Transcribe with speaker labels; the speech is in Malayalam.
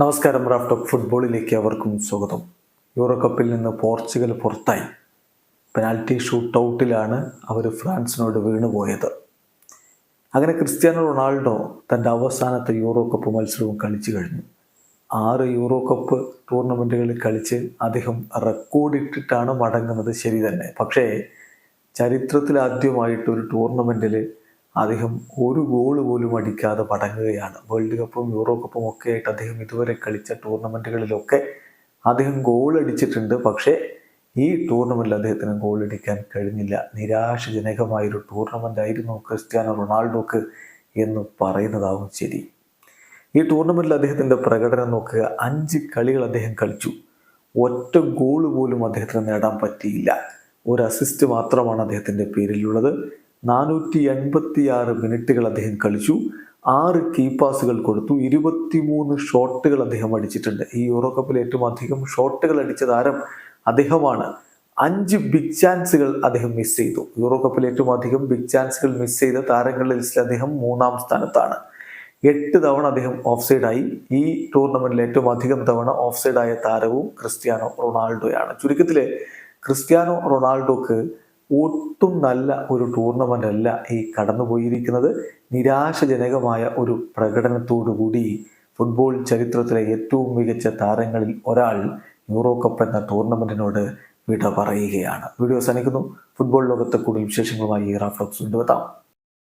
Speaker 1: നമസ്കാരം റാഫ്റ്റോക്ക് ഫുട്ബോളിലേക്ക് അവർക്കും സ്വാഗതം. യൂറോ കപ്പിൽ നിന്ന് പോർച്ചുഗൽ പുറത്തായി. പെനാൽറ്റി ഷൂട്ട് ഔട്ടിലാണ് അവർ ഫ്രാൻസിനോട് വീണുപോയത്. അങ്ങനെ ക്രിസ്ത്യാനോ റൊണാൾഡോ തന്റെ അവസാനത്തെ യൂറോ കപ്പ് മത്സരവും കളിച്ചു കഴിഞ്ഞു. ആറ് യൂറോ കപ്പ് ടൂർണമെന്റുകളിൽ കളിച്ച് അദ്ദേഹം റെക്കോർഡിട്ടിട്ടാണ് മടങ്ങുന്നത് ശരി തന്നെ. പക്ഷേ ചരിത്രത്തിൽ ആദ്യമായിട്ട് ഒരു ടൂർണമെന്റിൽ അദ്ദേഹം ഒരു ഗോൾ പോലും അടിക്കാതെ മടങ്ങുകയാണ് വേൾഡ് കപ്പും യൂറോ കപ്പും ഒക്കെ ആയിട്ട് അദ്ദേഹം ഇതുവരെ കളിച്ച ടൂർണമെന്റുകളിലൊക്കെ അദ്ദേഹം ഗോൾ അടിച്ചിട്ടുണ്ട്. പക്ഷേ ഈ ടൂർണമെന്റിൽ അദ്ദേഹത്തിന് ഗോൾ അടിക്കാൻ കഴിഞ്ഞില്ല. നിരാശജനകമായൊരു ടൂർണമെന്റ് ആയിരുന്നു ക്രിസ്ത്യാനോ റൊണാൾഡോക്ക് എന്ന് പറയുന്നതാവും ശരി. ഈ ടൂർണമെന്റിൽ അദ്ദേഹത്തിന്റെ പ്രകടനം നോക്കുക. അഞ്ച് കളികൾ അദ്ദേഹം കളിച്ചു. ഒറ്റ ഗോൾ പോലും അദ്ദേഹത്തിന് നേടാൻ പറ്റിയില്ല. ഒരു അസിസ്റ്റ് മാത്രമാണ് അദ്ദേഹത്തിന്റെ പേരിലുള്ളത്. നാനൂറ്റി എൺപത്തി ആറ് മിനിറ്റുകൾ അദ്ദേഹം കളിച്ചു. ആറ് കീ പാസുകൾ കൊടുത്തു. ഇരുപത്തിമൂന്ന് ഷോട്ടുകൾ അദ്ദേഹം അടിച്ചിട്ടുണ്ട്. ഈ യൂറോ കപ്പിൽ ഏറ്റവും അധികം ഷോട്ടുകൾ അടിച്ച താരം അദ്ദേഹമാണ്. അഞ്ച് ബിഗ് ചാൻസുകൾ അദ്ദേഹം മിസ് ചെയ്തു. യൂറോ കപ്പിൽ ഏറ്റവും അധികം ബിഗ് ചാൻസുകൾ മിസ് ചെയ്ത താരങ്ങളുടെ ലിസ്റ്റിൽ അദ്ദേഹം മൂന്നാം സ്ഥാനത്താണ്. എട്ട് തവണ അദ്ദേഹം ഓഫ് സൈഡായി ഈ ടൂർണമെന്റിൽ ഏറ്റവും അധികം തവണ ഓഫ് സൈഡായ താരവും ക്രിസ്ത്യാനോ റൊണാൾഡോയാണ്. ചുരുക്കത്തിൽ ക്രിസ്ത്യാനോ റൊണാൾഡോക്ക് ഒട്ടും നല്ല ഒരു ടൂർണമെന്റ് അല്ല ഈ കടന്നുപോയിരിക്കുന്നത്. നിരാശജനകമായ ഒരു പ്രകടനത്തോടു കൂടി ഫുട്ബോൾ ചരിത്രത്തിലെ ഏറ്റവും മികച്ച താരങ്ങളിൽ ഒരാൾ യൂറോ കപ്പ് എന്ന ടൂർണമെന്റിനോട് വിട പറയുകയാണ്. വീഡിയോ അവസാനിക്കുന്നു. ഫുട്ബോൾ ലോകത്തെ കൂടുതൽ വിശേഷങ്ങളുമായി റാഫ്ലോക്സ് കൊണ്ടുവെത്താം